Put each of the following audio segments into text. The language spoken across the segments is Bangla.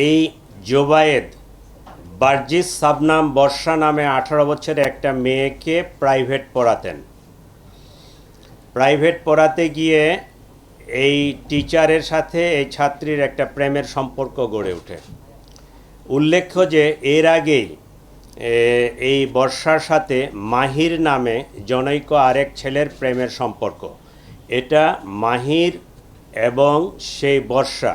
এই জোবায়েদ বার্জিস সাবনাম বর্ষা নামে আঠারো বছরের একটা মেয়েকে প্রাইভেট পড়াতেন। প্রাইভেট পড়াতে গিয়ে এই টিচারের সাথে এই ছাত্রীর একটা প্রেমের সম্পর্ক গড়ে ওঠে। উল্লেখ্য যে এর আগেই এই বর্ষার সাথে মাহির নামে জনৈক আরেক ছেলের প্রেমের সম্পর্ক। এটা মাহির এবং সেই বর্ষা।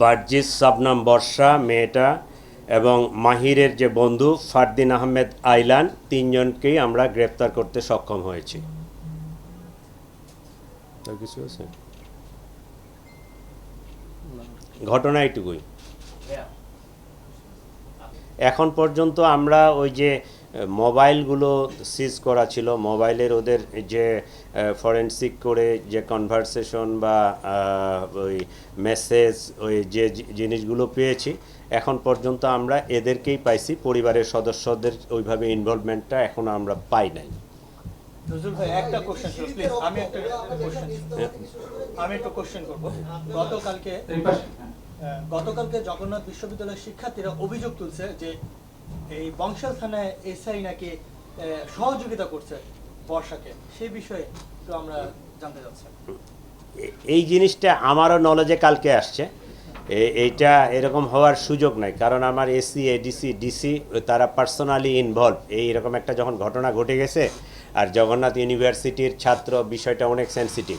বার্জিস সাবনাম বর্ষা মেয়েটা এবং মাহিরের যে বন্ধু ফারদিন আহমেদ আইলান তিনজনকেই আমরা গ্রেপ্তার করতে সক্ষম হয়েছি। কিছু আছে? ঘটনা এটুকুই এখন পর্যন্ত আমরা ওই যে মোবাইলগুলো সিজ করা ছিল। মোবাইলের ওদের যে ফরেন্সিক করে যে কনভারসেশন বা ওই মেসেজ ওই যে জিনিসগুলো পেয়েছি এখন পর্যন্ত আমরা এদেরকেই পাইছি। পরিবারের সদস্যদের ওইভাবে ইনভলভমেন্টটা এখনও আমরা পাই নাই। নজরুল ভাই একটা কোশ্চেন ছিল। প্লিজ আমি একটা কোশ্চেন আমি একটু কোশ্চেন করব। গতকালকে আহ, গতকালকে জগন্নাথ বিশ্ববিদ্যালয়ের শিক্ষার্থীরা অভিযোগ তুলছে যে এই বংশাল থানায় এসআই নাকি সহযোগিতা করছে বর্ষাকে সেই বিষয়ে একটু আমরা জানতে চাচ্ছি। এই জিনিসটা আমারও নলেজে কালকে আসছে। এইটা এরকম হওয়ার সুযোগ নাই, কারণ আমার এসি, এডিসি, ডিসি, তারা পার্সোনালি ইনভলভ এই এরকম একটা যখন ঘটনা ঘটে গেছে, আর জগন্নাথ ইউনিভার্সিটির ছাত্র, বিষয়টা অনেক সেন্সিটিভ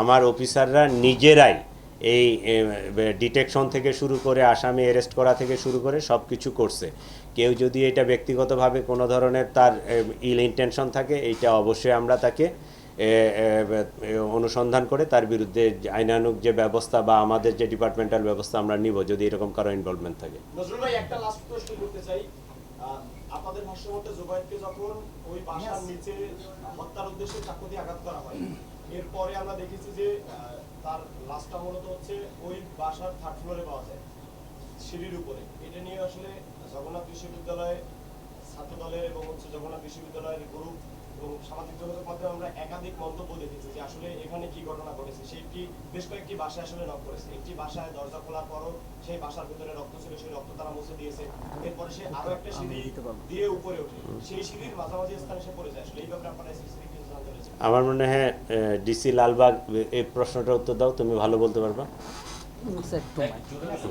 আমার অফিসাররা নিজেরাই এই ডিটেকশন থেকে শুরু করে, আসামি অ্যারেস্ট করা থেকে শুরু করে সব কিছু করছে। কেউ যদি এটা ব্যক্তিগতভাবে কোনো ধরনের তার ইল ইন্টেনশন থাকে এইটা অবশ্যই আমরা তাকে অনুসন্ধান করে তার বিরুদ্ধে যে আইনানুগ যে ব্যবস্থা বা আমাদের যে ডিপার্টমেন্টাল ব্যবস্থা আমরা নিব যদি এরকম কারও ইনভলভমেন্ট থাকে। নজরুল ভাই একটা লাস্ট প্রশ্ন করতে চাই। আপনাদের ভাষ্য জুবাইরকে যখন ওই বাসার নিচে হত্যার উদ্দেশ্যে চাকু দিয়ে আঘাত করা হয় এরপরে আমরা দেখেছি যে তার লাশটা মূলত হচ্ছে ওই বাসার থার্ড ফ্লোরে পাওয়া যায় সিঁড়ির উপরে। এটা নিয়ে আসলে জগন্নাথ বিশ্ববিদ্যালয় ছাত্র দলের এবং হচ্ছে জগন্নাথ বিশ্ববিদ্যালয়ের গ্রুপ এবং সামাজিক যোগাযোগ মাধ্যমে আমরা একাধিক মন্তব্য দেখেছি যে আসলে এখানে কি ঘটনা ঘটেছে। সেটি বেশ কয়েকটি বাসায় আসলে নক করেছে। একটি বাসায় দরজা খোলার পরও সেই বাসার ভিতরে রক্ত ছিল সেই রক্ত তারা মুছে দিয়েছে। এরপরে সে আরও একটা সিঁড়ি দিয়ে উপরে ওঠে। সেই সিঁড়ির মাঝামাঝি স্থানে সে পড়ে যায়। আসলে এই ব্যাপারে আপনারা আমার মনে হয় ডিসি লালবাগ এই প্রশ্নটার উত্তর দাও তুমি ভালো বলতে পারবা। একটু